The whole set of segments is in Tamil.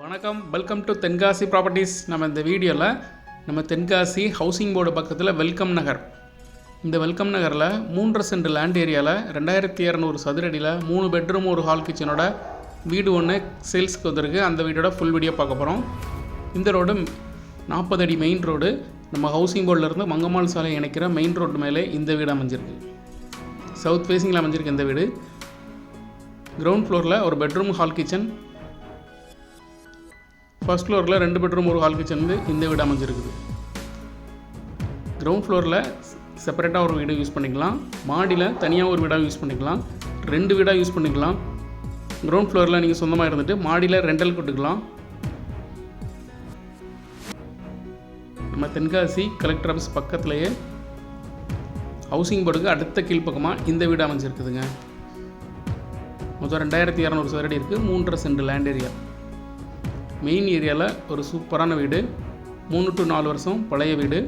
வணக்கம். வெல்கம் டு தென்காசி ப்ராப்பர்ட்டிஸ் நம்ம இந்த வீடியோவில் நம்ம தென்காசி ஹவுசிங் போர்டு பக்கத்தில் வெல்கம் நகர் இந்த வெல்கம் நகரில் மூன்றரை சென்ட் லேண்ட் ஏரியாவில் ரெண்டாயிரத்தி இரநூறு சதுரடியில் மூணு பெட்ரூம் ஒரு ஹால் கிச்சனோட வீடு ஒன்று சேல்ஸ்க்கு வந்திருக்கு. அந்த வீடோட ஃபுல் வீடியோ பார்க்க போகிறோம் இந்த ரோடு நாற்பது அடி மெயின் ரோடு நம்ம ஹவுசிங் போர்டிலேருந்து மங்கம்மாள் சாலை இணைக்கிற மெயின் ரோடு மேலே இந்த வீடு அமைஞ்சிருக்கு. சவுத் ஃபேஸிங்கில் அமைஞ்சிருக்கு இந்த வீடு. கிரவுண்ட் ஃப்ளோரில் ஒரு பெட்ரூம் ஹால் கிச்சன் ஃபர்ஸ்ட் ஃப்ளோரில் ரெண்டு பெட்ரூம் ஒரு ஹால் கிச்சன் வந்து இந்த வீடு அமைஞ்சிருக்குது. கிரவுண்ட் ஃப்ளோரில் செப்பரேட்டாக ஒரு வீடு யூஸ் பண்ணிக்கலாம். மாடியில் தனியாக ஒரு வீடாக யூஸ் பண்ணிக்கலாம். ரெண்டு வீடாக யூஸ் பண்ணிக்கலாம். கிரவுண்ட் ஃப்ளோரில் நீங்கள் சொந்தமாக இருந்துட்டு மாடியில் ரெண்டல் கொடுக்கலாம். நம்ம தென்காசி கலெக்டர் ஆஃபீஸ் பக்கத்துலேயே ஹவுசிங் போர்டுக்கு அடுத்த கீழ்ப்பக்கமாக இந்த வீடு அமைஞ்சிருக்குதுங்க. மொத்தம் ரெண்டாயிரத்தி இரநூறு சதுரடி இருக்குது மூன்றரை சென்ட் லேண்ட் ஏரியா மெயின் ஏரியாவில் ஒரு சூப்பரான வீடு. மூணு டு நாலு வருஷம் பழைய வீடு.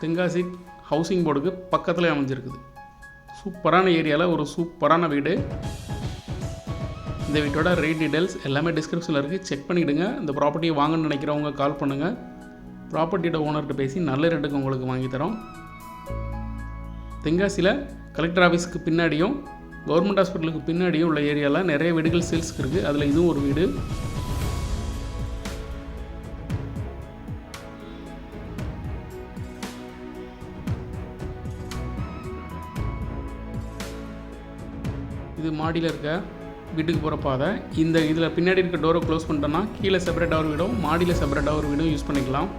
தென்காசி ஹவுசிங் போர்டுக்கு பக்கத்தில் அமைஞ்சிருக்குது. சூப்பரான ஏரியாவில் ஒரு சூப்பரான வீடு. இந்த வீட்டோட ரேட் டீடைல்ஸ் எல்லாமே டிஸ்கிரிப்ஷனில் இருக்குது செக் பண்ணிவிடுங்க இந்த ப்ராப்பர்ட்டியை வாங்கன்னு நினைக்கிறவங்க கால் பண்ணுங்கள் ப்ராப்பர்ட்டியோட ஓனர்கிட்ட பேசி நல்ல ரேட்டுக்கு உங்களுக்கு வாங்கித்தரோம் தென்காசியில் கலெக்டர் ஆஃபீஸ்க்கு பின்னாடியும் கவர்மெண்ட் ஹாஸ்பிட்டலுக்கு பின்னாடியே உள்ள ஏரியாவில் நிறைய வீடுகள் சேல்ஸ்க்கு இருக்குது அதில் இதுவும் ஒரு வீடு. இது மாடியில் இருக்க வீட்டுக்கு போகிற பாதை. இந்த இதில் பின்னாடி இருக்க டோரை க்ளோஸ் பண்ணிட்டோன்னா கீழே செப்பரேட்டாக ஒரு வீடும் மாடியில் செப்பரேட்டாக ஒரு வீடும் யூஸ் பண்ணிக்கலாம்.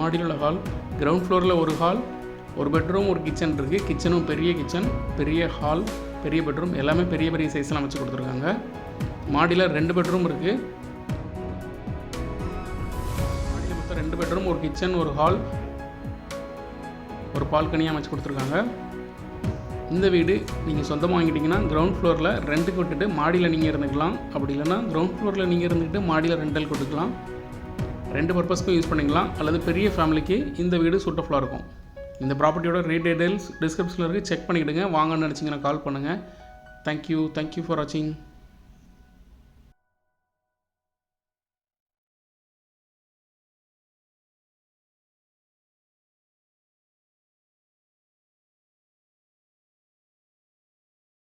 மாடியில் உள்ள ஹால் கிரவுண்ட் ஃப்ளோரில் ஒரு ஹால் ஒரு பெட்ரூம் ஒரு கிச்சன் இருக்குது கிச்சனும் பெரிய கிச்சன் பெரிய ஹால் பெரிய பெட்ரூம் எல்லாமே பெரிய பெரிய சைஸ்லாம் வச்சு கொடுத்துருக்காங்க. மாடியில் ரெண்டு பெட்ரூம் இருக்குது மாடியில் மொத்தம் ரெண்டு பெட்ரூம் ஒரு கிச்சன் ஒரு ஹால் ஒரு பால்கனியாக அமைச்சு கொடுத்துருக்காங்க. இந்த வீடு நீங்கள் சொந்தமாக வாங்கிட்டீங்கன்னா கிரவுண்ட் ஃப்ளோரில் ரெண்டுக்கு விட்டுட்டு மாடியில் நீங்கள் இருந்துக்கலாம். அப்படி இல்லைன்னா கிரவுண்ட் ஃப்ளோரில் நீங்கள் இருந்துக்கிட்டு மாடியில் ரெண்டல் கொடுத்துக்கலாம் ரெண்டு பர்பஸ்க்கும் யூஸ் பண்ணிக்கலாம். அல்லது பெரிய ஃபேமிலிக்கு இந்த வீடு சூட்டஃபுல்லாக இருக்கும். இந்த ப்ராப்பர்ட்டியோட ரேட் டீடைல்ஸ் டிஸ்கிரிப்ஷனில் இருக்குது செக் பண்ணிக்கிடுங்க. வாங்கன்னு நினச்சிங்கன்னா கால் பண்ணுங்கள் தேங்க்யூ தேங்க்யூ ஃபார் வாட்சிங்